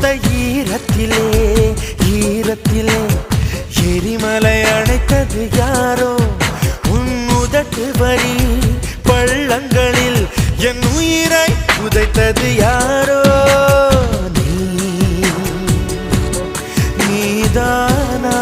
பூத்த ஈரத்திலே ஈரத்திலே எரிமலை அடைத்தது யாரோ? உன் உதட்டு வரி பள்ளங்களில் என் உயிரை உதைத்தது யாரோ? நீதானா?